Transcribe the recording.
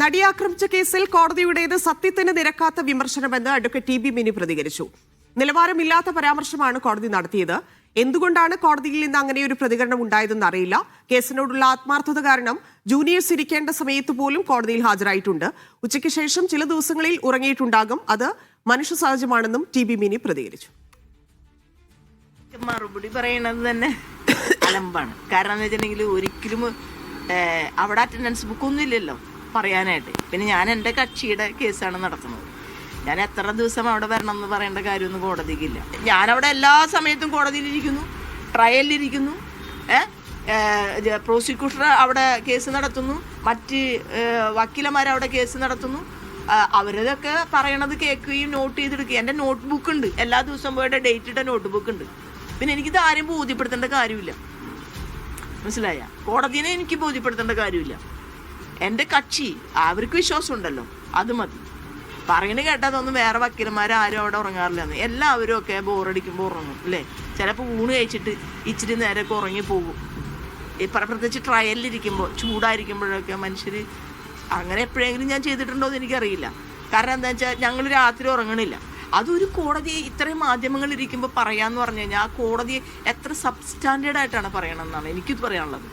നടിയെ ആക്രമിച്ച കേസിൽ കോടതിയുടേത് സത്യത്തിന് നിരക്കാത്ത വിമർശനമെന്ന് അഡ്വക്കേറ്റ് ടി ബി മിനി പ്രതികരിച്ചു. നിലവാരമില്ലാത്ത പരാമർശമാണ് കോടതി നടത്തിയത്. എന്തുകൊണ്ടാണ് കോടതിയിൽ നിന്ന് അങ്ങനെ ഒരു പ്രതികരണം ഉണ്ടായതെന്ന് അറിയില്ല. കേസിനോടുള്ള ആത്മാർത്ഥത കാരണം ജൂനിയേഴ്സ് ഇരിക്കേണ്ട സമയത്ത് പോലും കോടതിയിൽ ഹാജരായിട്ടുണ്ട്. ഉച്ചയ്ക്ക് ശേഷം ചില ദിവസങ്ങളിൽ ഉറങ്ങിയിട്ടുണ്ടാകും. അത് മനുഷ്യ സഹജമാണെന്നും ടി ബി മിനി പ്രതികരിച്ചു. മറുപടി പറയണത് തന്നെ അലമ്പാണ്. കാരണം എന്ന് വെച്ചിട്ടുണ്ടെങ്കിൽ ഒരിക്കലും അവിടെ അറ്റൻഡൻസ് ബുക്കൊന്നും ഇല്ലല്ലോ. പറയാനായിട്ട്. പിന്നെ ഞാൻ എന്റെ കക്ഷിയുടെ കേസാണ് നടത്തുന്നത്. ഞാൻ എത്ര ദിവസം അവിടെ വരണം എന്ന് പറയേണ്ട കാര്യമൊന്നും കോടതിക്കില്ല. ഞാനവിടെ എല്ലാ സമയത്തും കോടതിയിലിരിക്കുന്നു ട്രയലിലിരിക്കുന്നു ഏഹ് പ്രോസിക്യൂട്ടർ അവിടെ കേസ് നടത്തുന്നു മറ്റ് വക്കീലന്മാർ അവിടെ കേസ് നടത്തുന്നു. അവരതൊക്കെ പറയണത് കേൾക്കുകയും നോട്ട് ചെയ്തെടുക്കുകയും എന്റെ നോട്ട് ബുക്ക് ഉണ്ട്. എല്ലാ ദിവസവും പോയിട്ട് ഡേറ്റ് ഇട്ട നോട്ട് ബുക്ക് ഉണ്ട്. പിന്നെ എനിക്കിത് ആരും ബോധ്യപ്പെടുത്തേണ്ട കാര്യമില്ല. മനസ്സിലായ? കോടതിനെ എനിക്ക് ബോധ്യപ്പെടുത്തേണ്ട കാര്യമില്ല. എന്റെ കക്ഷി അവർക്ക് വിശ്വാസം ഉണ്ടല്ലോ അത് മതി. പറയണ കേട്ടതൊന്നും വേറെ വക്കീലന്മാർ ആരും അവിടെ ഉറങ്ങാറില്ലെന്ന് എല്ലാവരും ഒക്കെ ബോറടിക്കുമ്പോൾ ഉറങ്ങും അല്ലേ? ചിലപ്പോൾ ഊണ് കഴിച്ചിട്ട് ഇച്ചിരി നേരമൊക്കെ ഉറങ്ങി പോകും. പ്രത്യേകിച്ച് ട്രയലിലിരിക്കുമ്പോൾ ചൂടായിരിക്കുമ്പോഴൊക്കെ മനുഷ്യർ അങ്ങനെ എപ്പോഴെങ്കിലും ഞാൻ ചെയ്തിട്ടുണ്ടോ എന്ന് എനിക്കറിയില്ല. കാരണം എന്താ വെച്ചാൽ ഞങ്ങൾ രാത്രി ഉറങ്ങണില്ല. അതൊരു കോടതി ഇത്രയും മാധ്യമങ്ങൾ ഇരിക്കുമ്പോൾ പറയാന്ന് പറഞ്ഞു കഴിഞ്ഞാൽ ആ കോടതിയെ എത്ര സബ്സ്റ്റാൻഡേർഡ് ആയിട്ടാണ് പറയണമെന്നാണ് എനിക്കിത് പറയാനുള്ളത്.